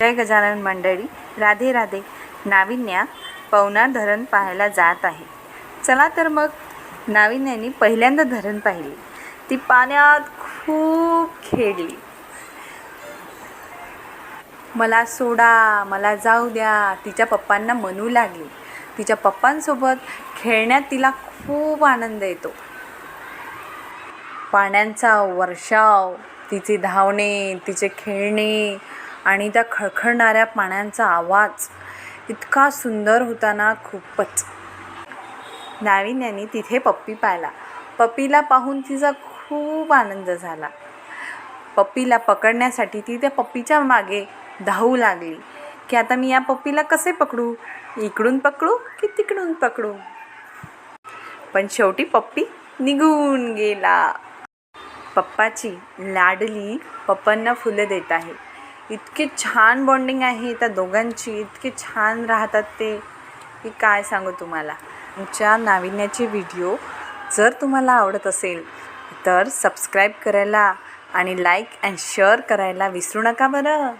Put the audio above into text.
जय गजानन मंडळी. राधे राधे. नाविन्या पवनार धरण पाहायला जात आहे. चला तर मग नाविन्याने पहिल्यांदा धरण पाहिली. ती पाण्यात खूप खेळली. मला सोडा मला जाऊ द्या. तिच्या पप्पांना म्हणू लागली. तिच्या पप्पांसोबत खेळण्यात तिला खूप आनंद येतो. पाण्यांचा वर्षाव तिचे धावणे तिचे खेळणे आणि त्या खळखळणाऱ्या पाण्याचा आवाज इतका सुंदर होता ना खूपच नाविन्याने तिथे पप्पी पाहिला. पप्पीला पाहून तिचा खूप आनंद झाला. पप्पीला पकडण्यासाठी ती त्या पप्पीच्या मागे धावू लागली. की आता मी या पप्पीला कसे पकडू? इकडून पकडू की तिकडून पकडू? पण शेवटी पप्पी निघून गेला. पप्पाची लाडली पप्पांना फुलं देत आहे. इतके छान बॉन्डिंग आहे त्या दोघांची इतके छान राहतात ते. की काय सांगू तुम्हाला? आमच्या नाविन्याचे व्हिडिओ जर तुम्हाला आवडत असेल तर सबस्क्राईब करायला आणि लाईक अँड शेअर करायला विसरू नका बरं.